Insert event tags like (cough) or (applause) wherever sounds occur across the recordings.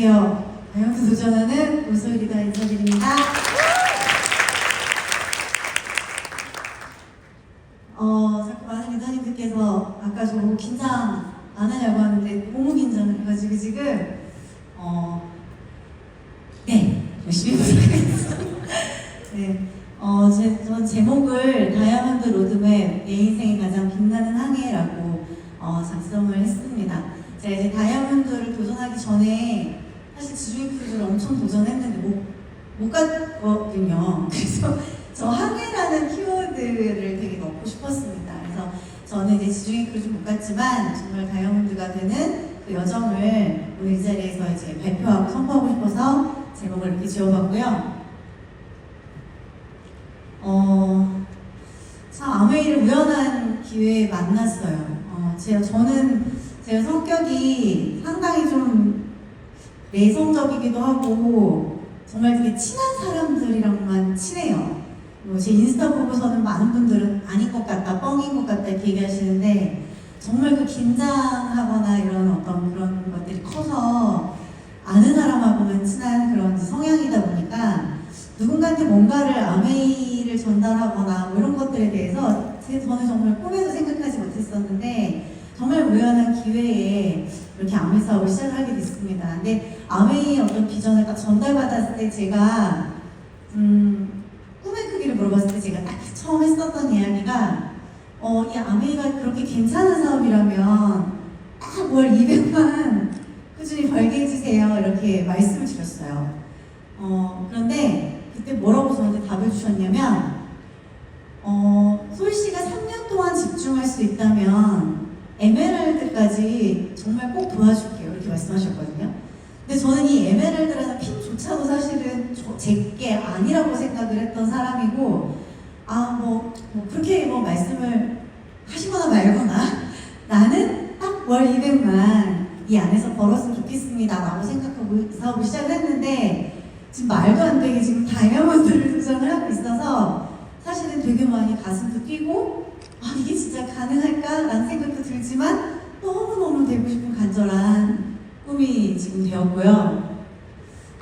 안녕하세요. 다이어트 도전하는 오소리다 인사드립니다. 어, 자꾸 많은 기자님들께서 아까 저 긴장 안 하냐고 하는데 너무 긴장을 해가지고 지금 어, 네, 열심히 부탁드리겠습니다. (laughs) 네, 어, 제, 전 제목을 다이아몬드 로드맵 내 인생의 가장 빛나는 항해라고 어, 작성을 했습니다. 제가 이제 다이아몬드를 도전하기 전에 엄청 도전했는데 못, 못 갔거든요. 그래서 저 항해라는 키워드를 되게 넣고 싶었습니다. 그래서 저는 이제 지중해 크루즈 못 갔지만 정말 다이아몬드가 되는 그 여정을 오늘 이 자리에서 이제 발표하고 선포하고 싶어서 제목을 이렇게 지어봤고요. 어, 참 아메이를 우연한 기회에 만났어요. 어, 제가 저는 제 성격이 상당히 좀 내성적이기도 하고 정말 되게 친한 사람들이랑만 친해요. 뭐제 인스타 보고서는 많은 분들은 아닌 것 같다, 뻥인 것 같다 이렇게 얘기하시는데 정말 그 긴장하거나 이런 어떤 그런 것들이 커서 아는 사람하고만 친한 그런 성향이다 보니까 누군가한테 뭔가를 아메이를 전달하거나 뭐 이런 것들에 대해서 제- 저는 정말 꿈에도 생각하지 못했었는데 정말 우연한 기회에 이렇게 아메이 사업을 시작하게 됐습니다. 근데 아메이의 어떤 비전을 딱 전달받았을 때 제가 음, 꿈의 크기를 물어봤을 때 제가 딱 처음 했었던 이야기가 어, 이 아메이가 그렇게 괜찮은 사업이라면 딱월 200만 꾸준히 벌게 해주세요 이렇게 말씀을 드렸어요. 어, 그런데 그때 뭐라고 저한테 답을 주셨냐면 어, 솔 씨가 3년 동안 집중할 수 있다면 에메랄드까지 정말 꼭 도와줄게요. 이렇게 말씀하셨거든요. 근데 저는 이 에메랄드라는 핀조차도 사실은 제게 아니라고 생각을 했던 사람이고, 아, 뭐, 뭐 그렇게 뭐 말씀을 하시거나 말거나 (laughs) 나는 딱 월 200만 이 안에서 벌었으면 좋겠습니다. 라고 생각하고 이 사업을 시작을 했는데, 지금 말도 안 되게 지금 다이아몬드를 도전을 하고 있어서 사실은 되게 많이 가슴도 뛰고 아 이게 진짜 가능할까라는 생각도 들지만 너무너무 되고 지금 되었고요.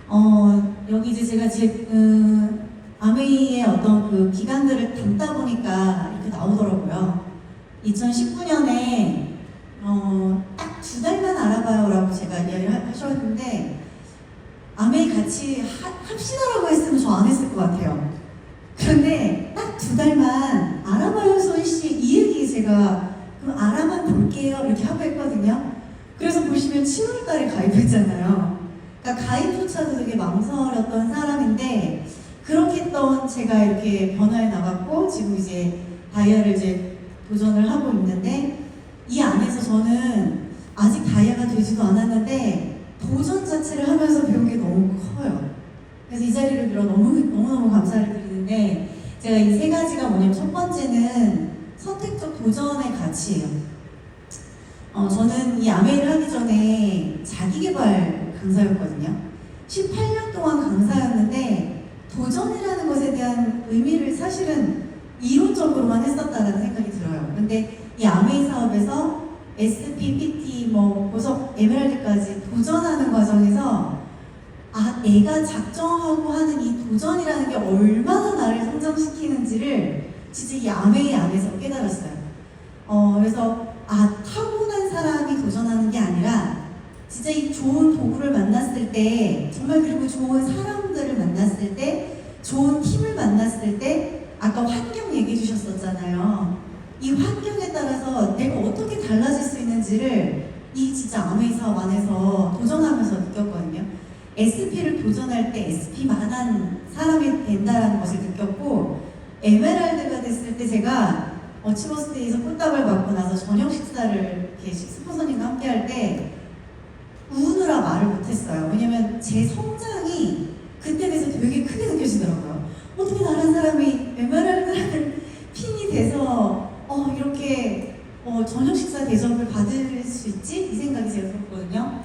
어 여기 이제 제가 제 음, 아메이의 어떤 그 기간들을 담다 보니까 이렇게 나오더라고요. 2019년에 어, 딱 두 달만 알아봐요라고 제가 이야기를 하- 하셨는데 아메이 같이 하, 합시다라고 했으면 저 안 했을 것 같아요. 그런데 딱 두 달만 알아봐요 소희씨 이 얘기 제가 그럼 알아만 볼게요 이렇게 하고 했거든요. 그래서 보시면 7월달에 가입했잖아요. 가입조차도 되게 망설였던 사람인데 그렇게 했던 제가 이렇게 변화해 나갔고 지금 이제 다이아를 이제 도전을 하고 있는데 이 안에서 저는 아직 다이아가 되지도 않았는데 도전 자체를 하면서 배운 게 너무 커요. 그래서 이 자리를 빌어 너무 너무너무 감사를 드리는데 제가 이 세 가지가 뭐냐면 첫 번째는 선택적 도전의 가치예요. 어, 저는 이 아메이를 하기 전에 자기개발 강사였거든요. 18년 동안 강사였는데 도전이라는 것에 대한 의미를 사실은 이론적으로만 했었다는 생각이 들어요. 근데 이 아메이 사업에서 SP, PT, 뭐 보석, 에메랄드까지 도전하는 과정에서 아 내가 작정하고 하는 이 도전이라는 게 얼마나 나를 성장시키는지를 진짜 이 아메이 안에서 깨달았어요. 어 그래서 아 타고난 사람이 도전하는 게 아니라 진짜 이 좋은 도구를 만났을 때 정말 그리고 좋은 사람들을 만났을 때 좋은 팀을 만났을 때 아까 환경 얘기해 주셨었잖아요. 이 환경에 따라서 내가 어떻게 달라질 수 있는지를 이 진짜 사업 안에서 도전하면서 느꼈거든요. SP를 도전할 때 SP만한 사람이 된다는 것을 느꼈고 에메랄드가 됐을 때 제가 어치버스데이에서 꿀답을 받고 나서 저녁 식사를 이렇게 스폰서님과 함께 할 때 우느라 말을 못했어요. 왜냐면 제 성장이 그때 돼서 되게 크게 느껴지더라고요. 어떻게 다른 사람이 에메랄드라는 핀이 돼서 어, 이렇게 어, 저녁 식사 대접을 받을 수 있지? 이 생각이 제가 들었거든요.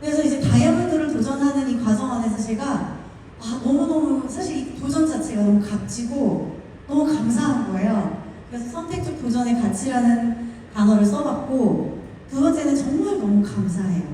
그래서 이제 다이아몬드를 도전하는 이 과정 안에서 제가 아, 너무너무 사실 이 도전 자체가 너무 값지고 너무 감사한 거예요. 그래서 선택적 도전의 가치라는 단어를 써봤고 두 번째는 정말 너무 감사해요.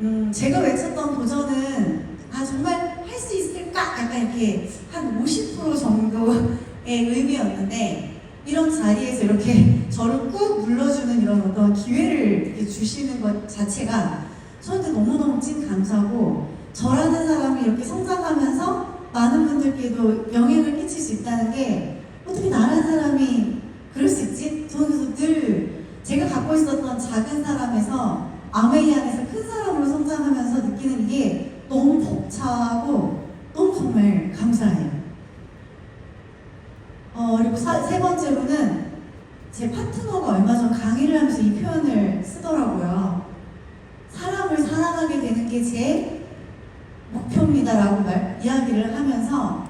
음, 제가 외쳤던 도전은 아 정말 할 수 있을까? 약간 이렇게 한 50% 정도의 의미였는데 이런 자리에서 이렇게 저를 꾹 눌러주는 이런 어떤 기회를 주시는 것 자체가 저한테 너무너무 찐 감사고 저라는 사람이 이렇게 성장하면서 많은 분들께도 영향을 끼칠 수 있다는 게 어떻게 나라는 사람이 그럴 수 있지? 저는 그래서 늘 제가 갖고 있었던 작은 사람에서 아메이 안에서 큰 사람으로 성장하면서 느끼는 게 너무 벅차고 너무 정말 감사해요. 어, 그리고 사- 세 번째로는 제 파트너가 얼마 전 강의를 하면서 이 표현을 쓰더라고요. 사람을 사랑하게 되는 게 제 목표입니다라고 말, 이야기를 하면서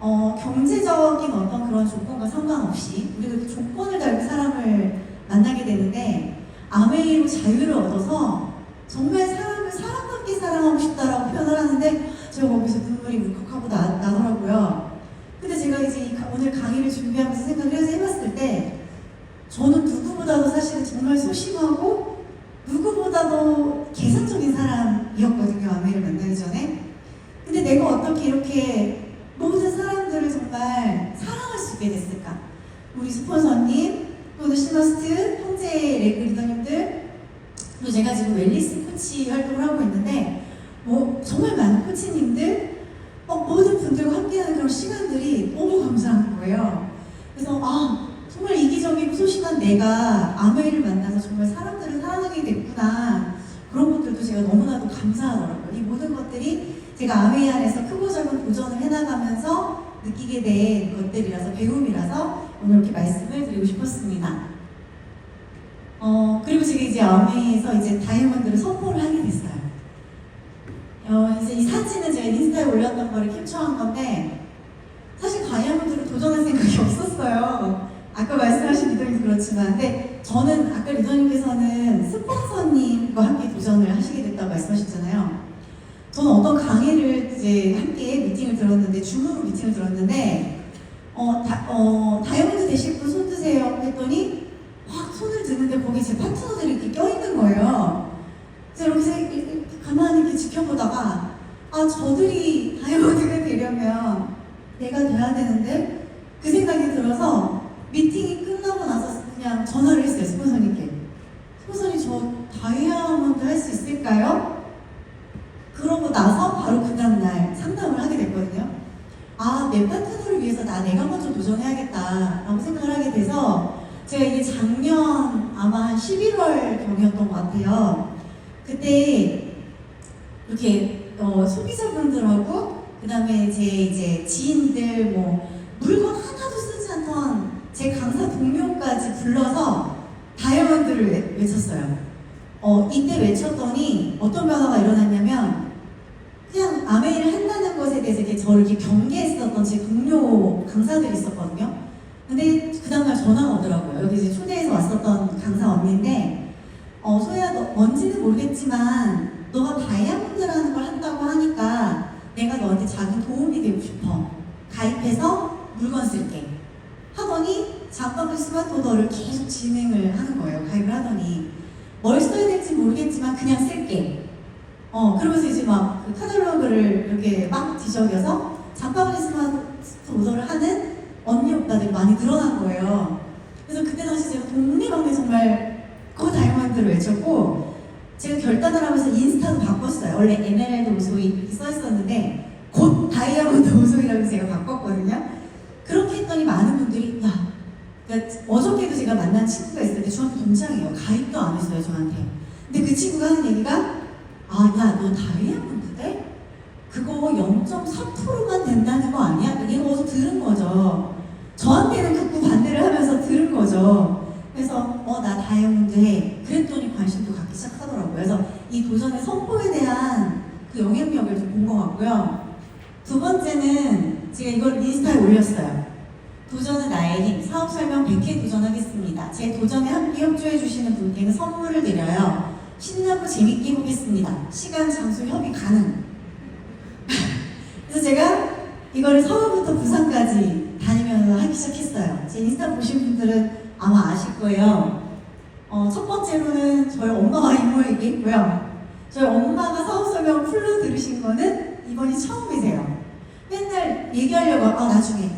어, 경제적인 어떤 그런 조건과 상관없이 우리가 그 조건을 달고 사람을 만나게 되는데 아메이로 자유를 얻어서 정말 사람을 사랑받게 사랑하고 싶다라고 표현을 하는데 제가 거기서 눈물이 울컥하고 나, 나더라고요. 근데 제가 이제 이 가- 오늘 강의를 준비하면서 생각을 해서 해봤을 때 저는 누구보다도 사실은 정말 소심하고 누구보다도 계산적인 사람이었거든요 아메이를 만나기 전에 근데 내가 어떻게 이렇게 모든 사람들을 정말 사랑할 수 있게 됐을까 우리 스폰서님 또는 시너스트 형제 레그 리더님들 또 제가 지금 웰리스 코치 활동을 하고 있는데 뭐 정말 많은 코치님들 어, 모든 분들과 함께하는 그런 시간들이 너무 감사한 거예요. 그래서 아 정말 이기적이고 소심한 내가 아메이를 만나서 정말 사람들을 사랑하게 됐구나 그런 것들도 제가 너무나도 감사하더라고요. 이 모든 것들이 제가 아메이 안에서 크고 작은 도전을 해나가면서 느끼게 된 것들이라서 배움이라서 오늘 이렇게 말씀을 드리고 싶었습니다. 어 그리고 제가 이제 아메이에서 이제 다이아몬드를 선포를 하게 됐어요. 어, 이제 이 사진은 제가 인스타에 올렸던 거를 캡처한 건데 사실 다이아몬드를 도전할 생각이 없었어요. 아까 말씀하신 리더님도 그렇지만 근데 저는 아까 리더님께서는 스폰서님과 함께 도전을 하시게 됐다고 말씀하셨잖아요. 저는 어떤 강의를 이제 함께 미팅을 들었는데 줌으로 미팅을 들었는데 어, 다, 어, 다이아몬드 되실 분 손 드세요 했더니 확 손을 드는데 거기 제 파트너들이 이렇게 껴있는 거예요. 그래서 이렇게 가만히 이렇게 지켜보다가 아 저들이 다이아몬드가 되려면 내가 돼야 되는데? 그 생각이 들어서 미팅이 끝나고 나서 그냥 전화를 했어요 스폰서님께. 스폰서님 저 다이아몬드 할 수 있을까요? 그러고 나서 바로 그 다음날 상담을 하게 됐거든요. 아 내 파트너를 위해서 나 내가 먼저 도전해야겠다 라고 생각을 하게 돼서 제가 이게 작년 아마 한 11월 경이었던 것 같아요. 그때 이렇게 어, 소비자분들하고 그 다음에 제 이제 지인들 뭐 물건 하나도 쓰지 않던 제 강사 동료까지 불러서 다이아몬드를 외- 외쳤어요. 어, 이때 외쳤더니 어떤 변화가 일어났냐면 그냥 아메이를 한다는 것에 대해서 이렇게 저를 이렇게 경계했었던 제 동료 강사들이 있었거든요. 근데 그 다음날 전화가 오더라고요. 여기 이제 초대해서 왔었던 강사 언니인데 어, 소야, 너 뭔지는 모르겠지만, 너가 다이아몬드라는 걸 한다고 하니까 내가 너한테 작은 도움이 되고 싶어. 가입해서 물건 쓸게. 하더니, 스마트 오더를 계속 진행을 하는 거예요. 가입을 하더니. 뭘 써야 될지 모르겠지만 그냥 쓸게. 어, 그러면서 이제 막 그 카탈로그를 이렇게 막 뒤적여서 스마트 오더를 하는 언니 오빠들이 많이 늘어난 거예요. 그래서 그때 당시 제가 동네방네 정말 그 다이아몬드를 외쳤고 제가 결단을 하면서 인스타도 바꿨어요. 원래 에메랄드 오소이 이렇게 써 있었는데 곧 다이아몬드 오소이라고 제가 바꿨거든요. 그렇게 했더니 많은 분들이 야, 그러니까 어저께도 제가 만난 친구가 있었는데 저한테 동창이에요. 가입도 안 했어요 저한테. 근데 그 친구가 하는 얘기가 아, 야, 너 다이아몬드 돼? 그거 0.4%만 된다는 거 아니야? 얘가 어디서 들은 거죠. 저한테는 극구 반대를 하면서 들은 거죠. 그래서 어 나 다이아몬드 해 그랬더니 관심도 갖기 시작하더라고요 그래서 이 도전의 선포에 대한 그 영향력을 좀 본 것 같고요 두 번째는 제가 이걸 인스타에 올렸어요 도전은 나의 힘 사업 설명 100회 도전하겠습니다 제 도전에 함께 협조해 주시는 분께는 선물을 드려요 신나고 재밌게 해보겠습니다 시간 장소 협의 가능 그래서 제가 이거를 서울부터 부산까지 다니면서 하기 시작했어요 제 인스타 보신 분들은 아마 아실 거예요. 어, 첫 번째로는 저희 엄마와 이모에게 있고요. 저희 엄마가 사업 설명 풀로 들으신 거는 이번이 처음이세요. 맨날 얘기하려고 아 나중에,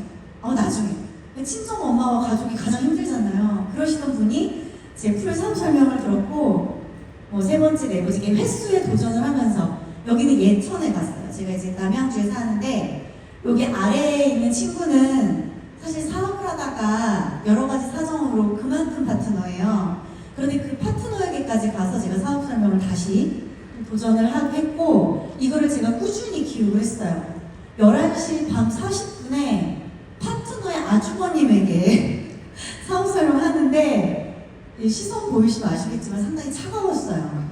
어 나중에. 친정 엄마와 가족이 가장 힘들잖아요. 그러시던 분이 제 풀 사업 설명을 들었고 뭐 세 번째, 네 번째 횟수에 도전을 하면서 여기는 예천에 갔어요. 제가 이제 남양주에 사는데 여기 아래에 있는 친구는 사실 사업을 하다가 여러 가지 사정으로 그만둔 파트너예요. 그런데 그 파트너에게까지 가서 제가 사업 설명을 다시 도전을 하- 했고 이거를 제가 꾸준히 기록을 했어요. 11시 밤 40분에 파트너의 아주버님에게 사업 (laughs) 설명 하는데 이 시선 보이시면 아시겠지만 상당히 차가웠어요.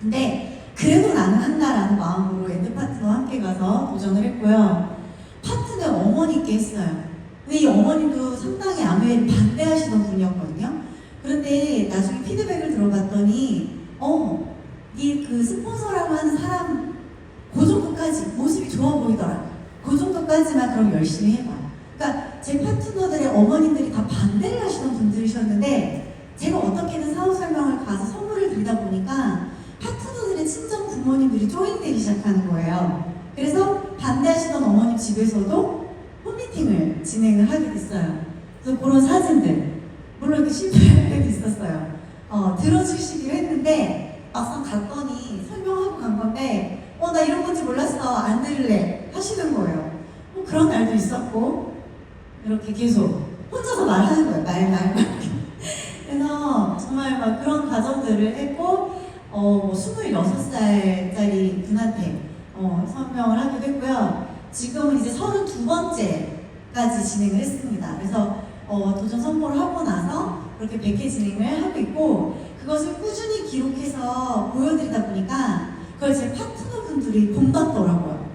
근데 그래도 나는 한다라는 마음으로 엔드 파트너와 함께 가서 도전을 했고요. 파트너 어머니께 했어요. 근데 이 어머님도 상당히 아메를 반대하시던 분이었거든요. 그런데 나중에 피드백을 들어봤더니 어, 이그 스폰서라고 하는 사람 그 정도까지 모습이 좋아 보이더라. 그 정도까지만 그럼 열심히 해봐. 제 파트너들의 어머님들이 다 반대를 하시던 분들이셨는데 제가 어떻게든 사업 설명을 가서 선물을 드리다 보니까 파트너들의 친정 부모님들이 조인되기 시작하는 거예요. 그래서 반대하시던 어머님 집에서도 홈미팅을 진행을 하게 됐어요. 그래서 그런 사진들, 물론 이렇게 실패할 때도 있었어요. 어, 들어주시기로 했는데 막상 갔더니 설명하고 간 건데 어, 나 이런 건지 몰랐어. 안 들을래. 하시는 거예요. 뭐 그런 날도 있었고 이렇게 계속 혼자서 말하는 거예요. 말, 말, 말. (laughs) 그래서 정말 막 그런 과정들을 했고 어, 26살짜리 분한테 어, 설명을 하기도 했고요. 지금은 이제 32번째까지 진행을 했습니다. 그래서 어, 도전 선보를 하고 나서 그렇게 100회 진행을 하고 있고 그것을 꾸준히 기록해서 보여드리다 보니까 그걸 제 파트너분들이 본받더라고요.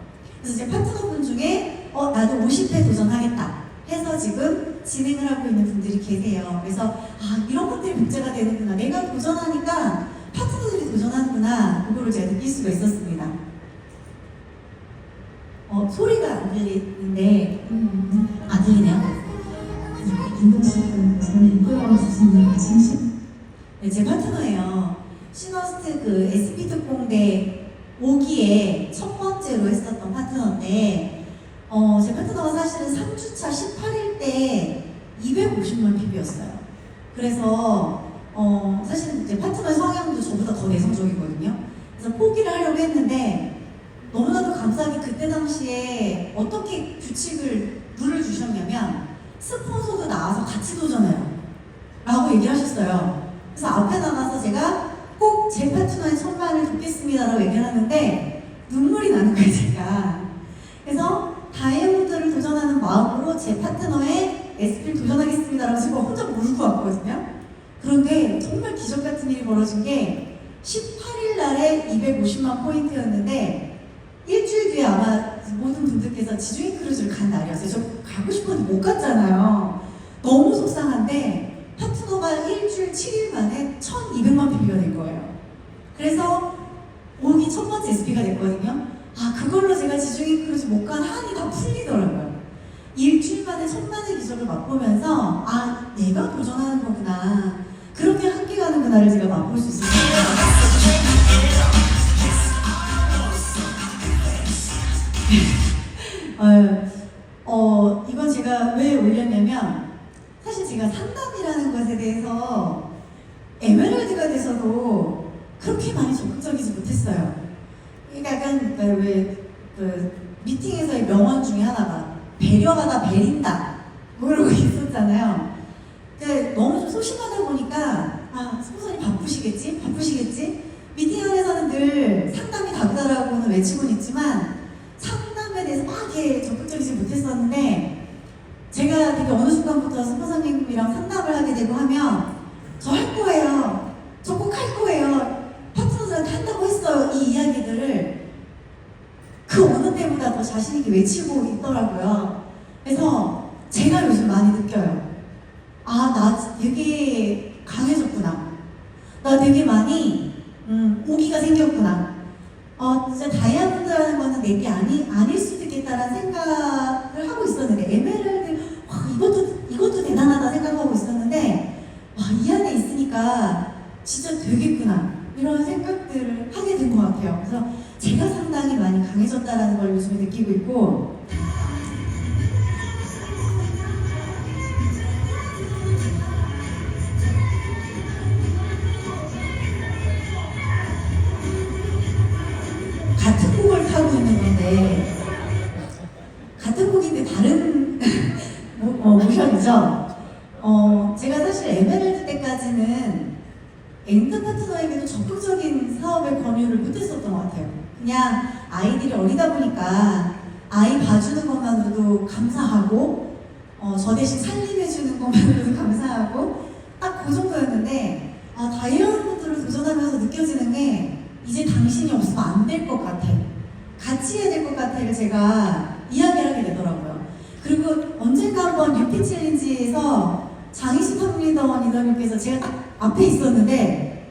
그래서 제 파트너분 중에 어, 나도 50회 도전하겠다 해서 지금 진행을 하고 있는 분들이 계세요. 그래서 아 이런 것들이 문제가 되는구나. 내가 도전하니까 파트너들이 도전하는구나. 그거를 제가 느낄 수가 있었습니다. 어, 소리가 안 들리는데 음, 안 들리네요. 김동식은 저는 끌어왔습니다. 진심. 네, 제 파트너예요. 시너스트 그 SP 특공대 5기에 첫 번째로 했었던 파트너인데, 어, 제 파트너가 사실은 3주차 18일 때 250만 PB였어요. 그래서, 어, 사실 제 파트너의 성향도 저보다 더 내성적이거든요. 그래서 포기를 하려고 했는데, 너무나도 감사하게 그때 당시에 어떻게 규칙을, 룰을 주셨냐면, 스폰서도 나와서 같이 도전해요. 라고 얘기를 하셨어요. 그래서 앞에 나가서 제가 꼭 제 파트너의 천만을 돕겠습니다라고 얘기를 하는데 눈물이 나는 거예요, 제가. 그래서 다이아몬드를 도전하는 마음으로 제 파트너의 SP를 도전하겠습니다라고 제가 혼자 울고 왔거든요. 그런데 정말 기적 같은 일이 벌어진 게 18일 날에 250만 포인트였는데 일주일 뒤에 아마 모든 분들께서 지중해 크루즈를 간 날이었어요. 저 가고 싶었는데 못 갔잖아요. 너무 속상한데 파트너가 일주일 7일 만에 1200만 PB가 된 거예요. 그래서 오기 첫 번째 SP가 됐거든요. 아, 그걸로 제가 지중해 크루즈 못 간 한이 다 풀리더라고요. 일주일 만에 천만의 기적을 맛보면서 아, 내가 도전하는 거구나. 그렇게 함께 가는 그날을 제가 맛볼 수. 어, (laughs) 어, 이건 제가 왜 올렸냐면 사실 제가 상담이라는 것에 대해서 에메랄드가 돼서도 그렇게 많이 적극적이지 못했어요. 그러니까 약간 그 왜, 그 미팅에서의 명언 중에 하나가 배려하다 베린다 뭐 이러고 있었잖아요. 근데 너무 좀 소심하다 보니까 아 스폰서님 바쁘시겠지? 바쁘시겠지? 미팅 안에서는 늘 상담이 다르다라고는 외치고는 있지만 상담에 대해서 막 이렇게 적극적이지 못했었는데 제가 되게 어느 순간부터 스폰서님이랑 상담을 하게 되고 하면 저 할 거예요. 저 꼭 할 거예요. 파트너들한테 한다고 했어요. 이 이야기들을 그 어느 때보다 더 자신있게 외치고 있더라고요. 그래서 제가 요즘 많이 느껴요. 아, 나 되게 강해졌구나. 나 되게 많이, 음, 오기가 생겼구나. 어, 진짜 다이아몬드라는 거는 내게 아니, 아닐 수도 있겠다라는 생각을 하고 있었는데, 에메랄드, 와, 이것도, 이것도 대단하다 생각하고 있었는데, 와, 이 안에 있으니까 진짜 되겠구나. 이런 생각들을 하게 된 것 같아요. 그래서 제가 상당히 많이 요즘에 느끼고 있고 같은 곡을 타고 있는 건데 같은 곡인데 다른 모, (laughs) 어, 모션이죠. 어, 제가 사실 에메랄드 때까지는 엔드 파트너에게도 적극적인 사업의 권유를 못했었던 것 같아요. 그냥 아이들이 어리다 보니까 아이 봐주는 것만으로도 감사하고 어, 저 대신 살림해주는 것만으로도 (laughs) 감사하고 딱 그 정도였는데 아, 다이아몬드를 도전하면서 느껴지는 게 이제 당신이 없으면 안 될 것 같아. 같이 해야 될 것 같아를 제가 이야기를 하게 되더라고요. 그리고 언젠가 한번 뉴피 챌린지에서 장희수 탑리더 리더님께서 제가 딱 앞에 있었는데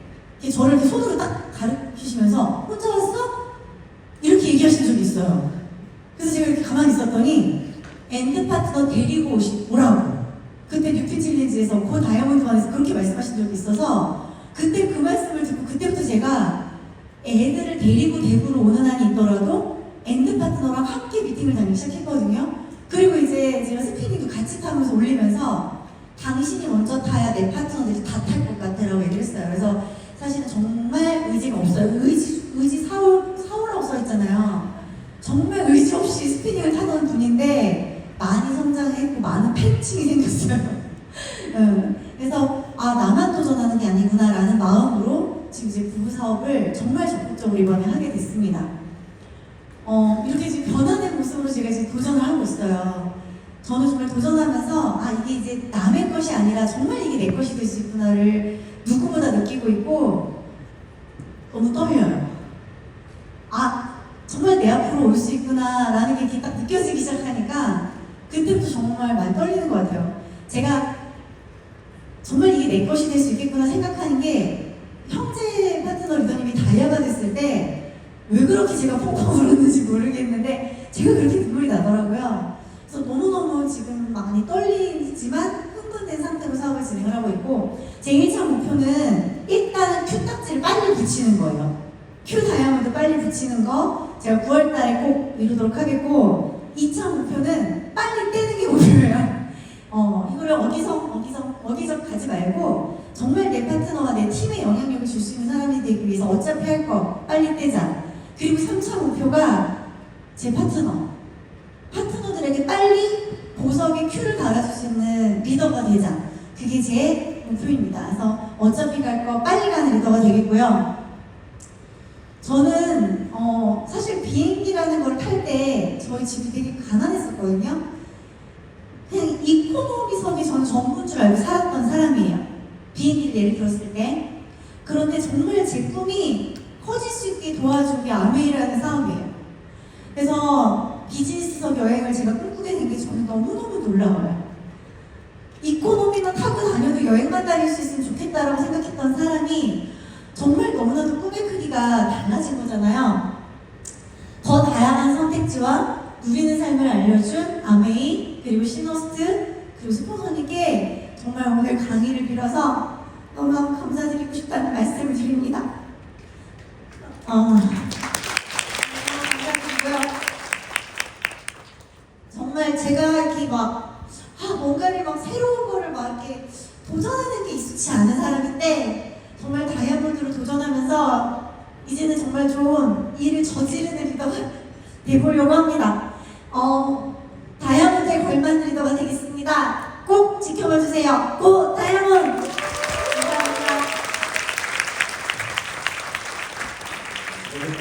저를 이렇게 손으로 딱 가르치시면서 혼자 왔어? 이렇게 얘기하신 적이 있어요. 그래서 제가 이렇게 가만히 있었더니 엔드 파트너 데리고 오시, 오라고. 그때 뉴피 챌린지에서 그 다이아몬드만에서 그렇게 말씀하신 적이 있어서 그때 그 말씀을 듣고 그때부터 제가 애들을 데리고 대구로 오는 한이 있더라도 엔드 파트너랑 함께 미팅을 다니기 시작했거든요. 그리고 이제 제가 스피닝도 같이 타면서 올리면서 당신이 먼저 타야 내 파트너들이 다 탈 것 같아라고 얘기를 했어요. 그래서 사실은 정말 의지가 없어요. 의지, 의지 사오, 사오라고 써있잖아요. 정말 의지 없이 스피닝을 타던 분인데 많이 성장했고 많은 팬층이 생겼어요. (laughs) 응. 그래서 아 나만 도전하는 게 아니구나라는 마음으로 지금 이제 부부 사업을 정말 적극적으로 이번에 하게 됐습니다. 어 이렇게 지금 변화된 모습으로 제가 지금 도전을 하고 있어요. 저는 정말 도전하면서 아 이게 이제 남의 것이 아니라 정말 이게 내 것이 될 수 있구나를 누구보다 느끼고 있고 너무 떨려요. 아 정말 내 앞으로 올 수 있구나라는 게 이렇게 딱 느껴지기 시작하니까 그때부터 정말 많이 떨리는 것 같아요. 제가 정말 이게 내 것이 될 수 있겠구나 생각하는 게 형제 파트너 리더님이 다이아가 됐을 때 왜 그렇게 제가 펑펑 울었는지 모르겠는데 제가 그렇게 눈물이 나더라고요. 그래서 너무너무 지금 많이 떨리지만 흥분된 상태로 사업을 진행을 하고 있고 제 1차 목표는 일단은 큐 딱지를 빨리 붙이는 거예요. 큐 다이아몬드 빨리 붙이는 거 제가 9월 달에 꼭 이루도록 하겠고 2차 목표는 빨리 떼는 게 목표예요. 어, 이거를 어디서 어디서 어디서 가지 말고 정말 내 파트너와 내 팀에 영향력을 줄 수 있는 사람이 되기 위해서 어차피 할 거 빨리 떼자. 그리고 3차 목표가 제 파트너. 파트너들에게 빨리 보석에 큐를 달아줄 수 있는 리더가 되자. 그게 제 목표입니다. 그래서 어차피 갈 거 빨리 가는 리더가 되겠고요. 저는 어, 사실 비행기라는 걸 탈 때 저희 집이 되게 가난했었거든요. 그냥 이코노미석이 저는 전부인 줄 알고 살았던 사람이에요. 비행기를 예를 들었을 때. 그런데 정말 제 꿈이 커질 수 있게 도와준 게 아메이라는 사업이에요. 그래서 비즈니스석 여행을 제가 꿈꾸게 된 게 저는 너무너무 놀라워요. 이코노미만 타고 다녀도 여행만 다닐 수 있으면 좋겠다라고 생각했던 사람이 정말 너무나도 크기가 달라진 거잖아요. 더 다양한 선택지와 누리는 삶을 알려준 아메이 그리고 시너스트 그리고 스폰서님께 정말 오늘 강의를 빌어서 너무너무 감사드리고 싶다는 말씀을 드립니다. 어, 감사드리고요. 정말 제가 이렇게 막 아, 뭔가를 막 새로운 거를 막 이렇게 도전하는 게 익숙치 않은 사람인데 정말 다이아몬드로 도전하면서 이제는 정말 좀 일을 저지르는 리더가 돼보려고 합니다.